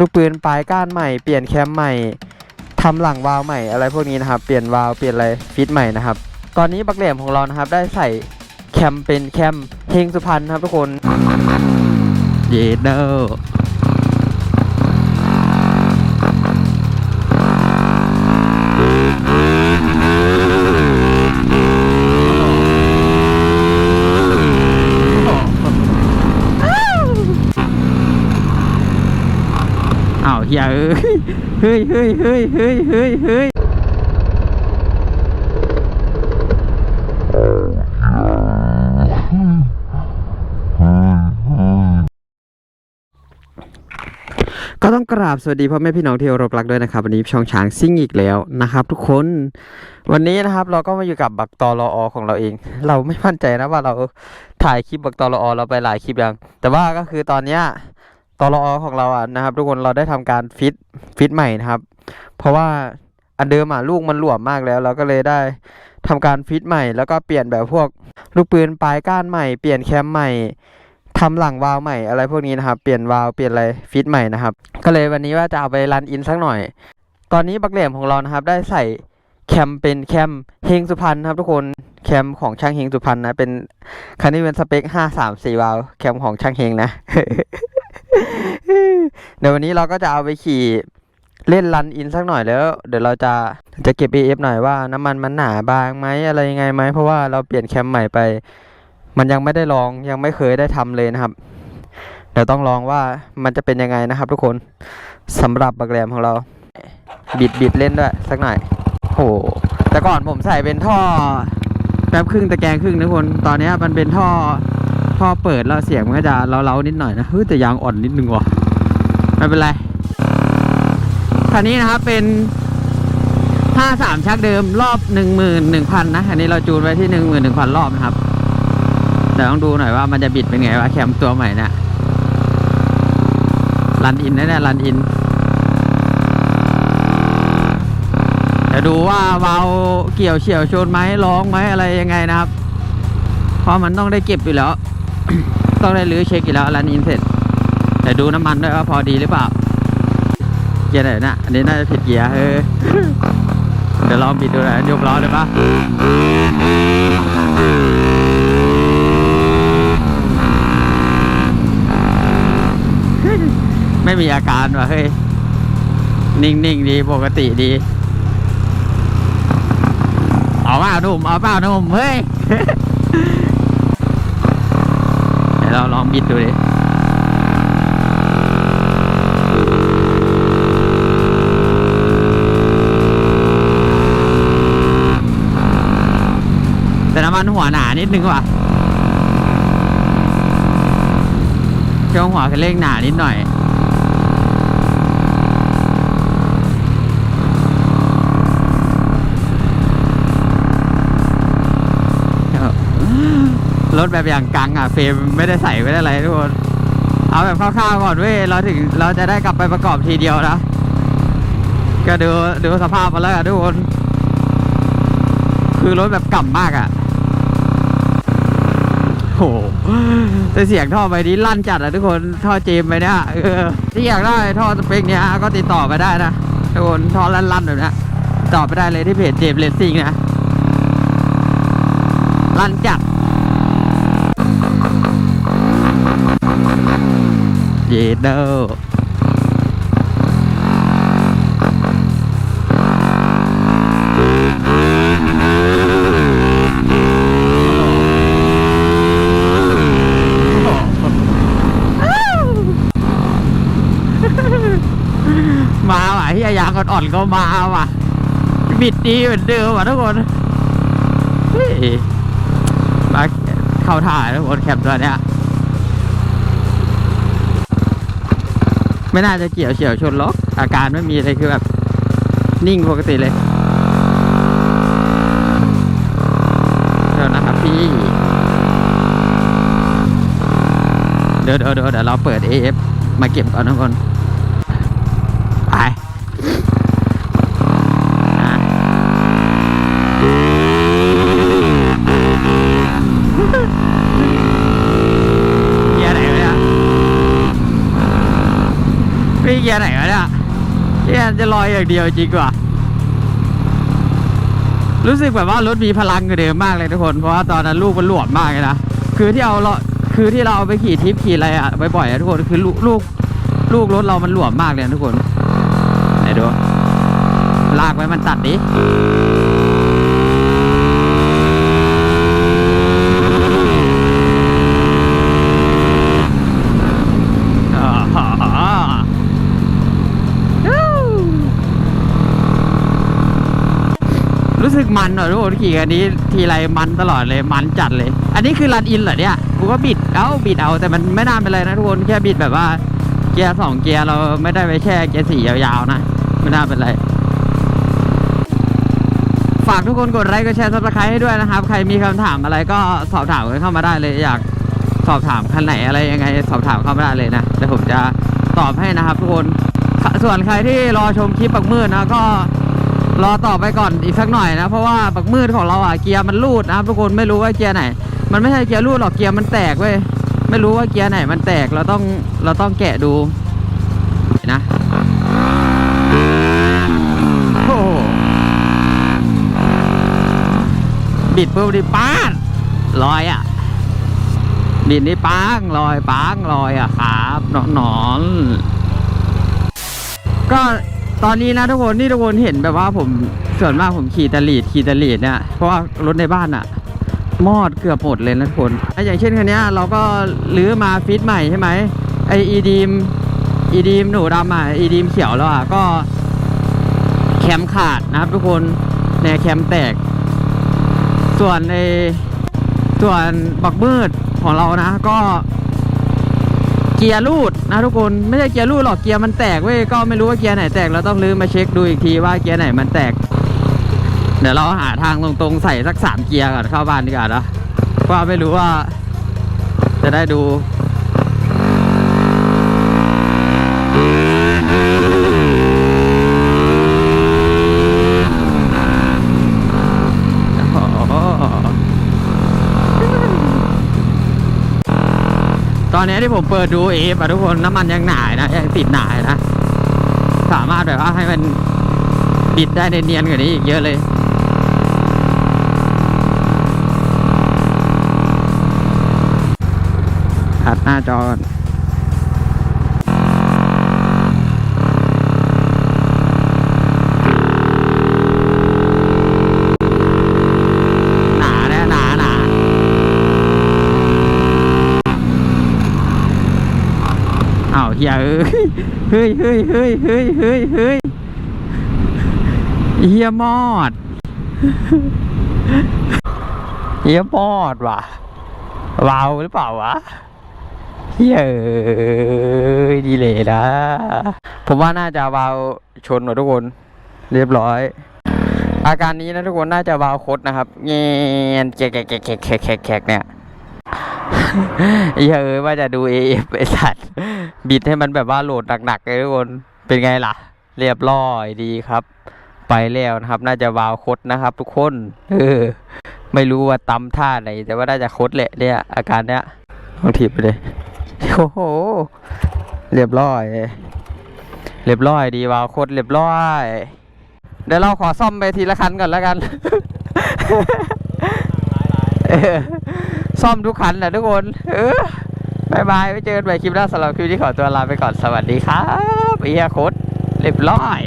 ลูกปืนปลายก้านใหม่เปลี่ยนแคมใหม่ทำหลังวาล์วใหม่อะไรพวกนี้นะครับ เปลี่ยนวาล์วเปลี่ยนอะไรฟิตใหม่นะครับ ตอนนี้บักเหลี่ยมของเรานะครับ ได้ใส่แคมเป็นแคมเฮงสุพรรณครับทุกคน เยเดอร์ เฮ้ยเฮ้ยเฮ้ยเฮ้ยเฮ้ยเฮ้ยก็ต้องกราบสวัสดีพ่อแม่พี่น้องที่เคารพรักด้วยนะครับ วันนี้ช่องช้างซิ่งอีกแล้วนะครับ ทุกคน วันนี้นะครับ เราก็มาอยู่กับบักตอรออของเราเอง เราไม่มั่นใจนะว่าเราถ่ายคลิปบักตอรอเราไปหลายคลิปยังแต่ว่าก็คือตอนเนี้ย ตอรอของเราอะนะครับ ทุกคนเราได้ทำการฟิตฟิตใหม่นะครับ เพราะว่าอันเดิมอะลูกมันหลวมมากแล้ว เราก็เลยได้ทำการฟิตใหม่ แล้วก็เปลี่ยนแบบพวกลูกปืนปลายก้านใหม่เปลี่ยนแคมใหม่ทำหลังวาล์วใหม่อะไรพวกนี้นะครับ เปลี่ยนวาล์วเปลี่ยนอะไรฟิตใหม่นะครับ ก็เลยวันนี้ว่าจะเอาไปรันอินสักหน่อย ตอนนี้บักเหลี่ยมของเรานะครับ ได้ใส่แคมเป็นแคมเฮงสุพรรณครับทุกคนแคมของช่างเฮงสุพรรณนะเป็นคันนี้เป็นสเปคห้าสามสี่วาล์วแคมของช่างเฮงนะ เดี๋ยววันนี้เราก็จะเอาไปขี่เล่นรันอินสักหน่อยแล้ว เดี๋ยวเราจะจะเก็บ AF หน่อยว่าน้ำมันมันหนาบางไหมอะไรยังไงไหมเพราะว่าเราเปลี่ยนแคมใหม่ไป มันยังไม่ได้ลองยังไม่เคยได้ทำเลยนะครับ เดี๋ยวต้องลองว่ามันจะเป็นยังไงนะครับ ทุกคนสำหรับบักแรมของเรา บิดบิดเล่นด้วยสักหน่อยโหแต่ก่อนผมใส่เป็นท่อแป๊บครึ่งตะแกรงครึ่งนะคนตอนนี้มันเป็นท่อ อเปิดแล้วเสียงมันก็จะเล้าๆนิดหน่อยนะเฮ้ยแต่ยางอ่อนนิดนึงว่ะไม่เป็นไรคันนี้นะครับเป็น 53 ชักเดิมรอบ 11,000 นะอันนี้เราจูนไว้ที่ 11,000 รอบนะครับเดี๋ยวต้องดูหน่อยว่ามันจะบิดเป็นไงวะแคมตัวใหม่นะรันอินนะเนี่ยรันอินเดี๋ยวดูว่าวาเกี่ยวเฉียวชนไหมร้องไหมอะไรยังไงนะครับ เพราะมันต้องได้เก็บอยู่แล้ว ต้องได้รื้อเช็คอยู่แล้วรันอินเสร็จเดี๋ยวดูน้ำมันด้วยว่าพอดีหรือเปล่า เกียร์ไหนนะอันนี้น่าจะผิดเกียร์เออเดี๋ยวลองบิดดูหน่อยยกล้อเลยปะไม่มีอาการว่ะเฮ้ย นิ่งๆดีปกติดี เอาเปล่าหนุ่มเอาเปล่าหนุ่มเฮ้ย เราลองบิดดูดิแต่น้ำมันหัวหนานิดนึงว่ะช่วงหัวคันเร่งหนานิดหน่อย รถแบบอย่างกังอะเฟรมไม่ได้ใส่ไม่ได้อะไรทุกคนเอาแบบคร่าวๆก่อนเว้ยเราถึงเราจะได้กลับไปประกอบทีเดียวนะก็ดูดูสภาพมาแล้วกันทุกคน คือรถแบบกล่ำมากอะโหแต่เสียงท่อไปนี้ลั่นจัดอะทุกคนท่อเจมไปเนี่ยที่อยากได้ท่อสเปคเนี้ยก็ติดต่อไปได้นะทุกคนท่อลั่นๆแบบนี้ต่อไปได้เลยที่เพจเจมเลสซิ่งนะลั่นจัด เยเดอร์มาว่ะที่ยางอ่อนๆก็มาว่ะ บิดดีเหมือนเดิมว่ะทุกคนเฮ้ยมาเข้าถ่ายทุกคนแคปตัวเนี้ย ไม่น่าจะเกี่ยวเฉียวชนล็อก อาการไม่มีอะไรคือแบบ นิ่งปกติเลยเดี๋ยวนะครับพี่ เดี๋ยวเดี๋ยวเดี๋ยวเดี๋ยวเราเปิด AF มาเก็บก่อนทุกคน ยร์ไหนวะเนี่ยเกียร์ไหนวะเนี่ยเกียร์จะลอยอย่างเดียวจริงกว่า รู้สึกแบบว่ารถมีพลังกว่าเดิมมากเลยทุกคน เพราะว่าตอนนั้นลูกมันหลวมมากเลยนะ คือที่เอาเราคือที่เราเอาไปขี่ทริปขี่อะไรอะบ่อยๆอะทุกคน คือลูกลูกลูกรถเรามันหลวมมากเลยทุกคน ไหนดู ลากไว้มันตัดดิ อ่าฮ่าฮ่าฮู้รู้สึก มันเหรอทุกคนขี่กันนี้ทีไรมันตลอดเลยมันจัดเลย อันนี้คือรันอินเหรอเนี่ยกูก็บิดเอาบิดเอาแต่มันไม่น่าเป็นไรนะทุกคนแค่บิดแบบว่าเกียร์สองเกียร์เราไม่ได้ไปแช่เกียร์สี่ยาวๆนะไม่น่าเป็นไรฝากทุกคนกดไลค์กดแชร์ซับสไครต์ให้ด้วยนะครับ ใครมีคำถามอะไรก็สอบถามกันเข้ามาได้เลย อยากสอบถามคันไหนอะไรยังไง สอบถามเข้ามาได้เลยนะเดี๋ยวผมจะตอบให้นะครับทุกคนส่วนใครที่รอชมคลิปปักมืดนะก็ รอต่อไปก่อนอีกสักหน่อยนะ เพราะว่าปักมืดของเราอะเกียร์มันรูดนะครับทุกคนไม่รู้ว่าเกียร์ไหน มันไม่ใช่เกียร์รูดหรอกเกียร์มันแตกเว้ยไม่รู้ว่าเกียร์ไหนมันแตกเราต้องเราต้องแกะดูนะบิดปุ๊บดิป้านลอยอะบิดนี่ป้างลอยป้างลอยอะครับหนอนนอน ตอนนี้นะทุกคนที่ทุกคนเห็นแบบว่าผมส่วนมากผมขี่ตะลีดขี่ตะลีดเนี่ยเพราะว่ารถในบ้านอะมอดเกือบหมดเลยนะทุกคนอะอย่างเช่นคันนี้เราก็รื้อมาฟิตใหม่ใช่ไหมไออีดีมอีดีมหนูดำอะอีดีมเขียวแล้วอะก็แคมขาดนะครับทุกคนแนแคมแตก ส่วนในส่วนบักมืดของเรานะ ก็ เกียร์รูดนะทุกคนไม่ใช่เกียร์รูดหรอกเกียร์มันแตกเว้ยก็ไม่รู้ว่าเกียร์ไหนแตกเราต้องลื้อมาเช็คดูอีกทีว่าเกียร์ไหนมันแตก เดี๋ยวเราหาทางตรงๆใส่สักสามเกียร์ก่อนเข้าบ้านดีกว่านะว่าไม่รู้ว่า จะได้ดู ต อนนี้ที่ผมเปิดดูเอฟอะทุกคนน้ำมันยังหนานะยังติดหนานะ สามารถแบบว่าให้มันบิดได้เนียนๆกว่านี้อีกเยอะเลยหัดหน้าจอ เฮียเอ้ยเฮ้ยเฮ้ยเฮ้ยเฮ้ยเฮ้ยเฮ้ยเฮียมอดเฮียมอดว่ะวาวหรือเปล่าวะเฮียเอ้ยดีเลยนะ ผมว่าน่าจะวาวชนหมดทุกคน เรียบร้อย อาการนี้นะทุกคนน่าจะวาวคดนะครับเงี้ยแกะแกะแกแกะแกแกะแกเนี่ย เหี้ยเอ้ยว่าจะดู AF ไอสัตว์บิดให้มันแบบว่าโหลดหนักๆเลยทุกคนเป็นไงล่ะ เรียบร้อยดีครับ ไปแล้วนะครับ น่าจะวาวคดนะครับ ทุกคนเออไม่รู้ว่าตำท่าไหน แต่ว่าน่าจะคดแหละเนี่ยอาการเนี้ยลองถีบไปเลยโอ้โหเรียบร้อยเรียบร้อยดีวาวคดเรียบร้อยเดี๋ยวเราขอซ่อมไปทีละคันก่อนแล้วกัน ซ่อมทุกคันนะทุกคน เออบายบายไว้เจอกันใหม่คลิปหน้าสำหรับคลิปนี้ขอตัวลาไปก่อนสวัสดีครับเอียโคตรเรียบร้อย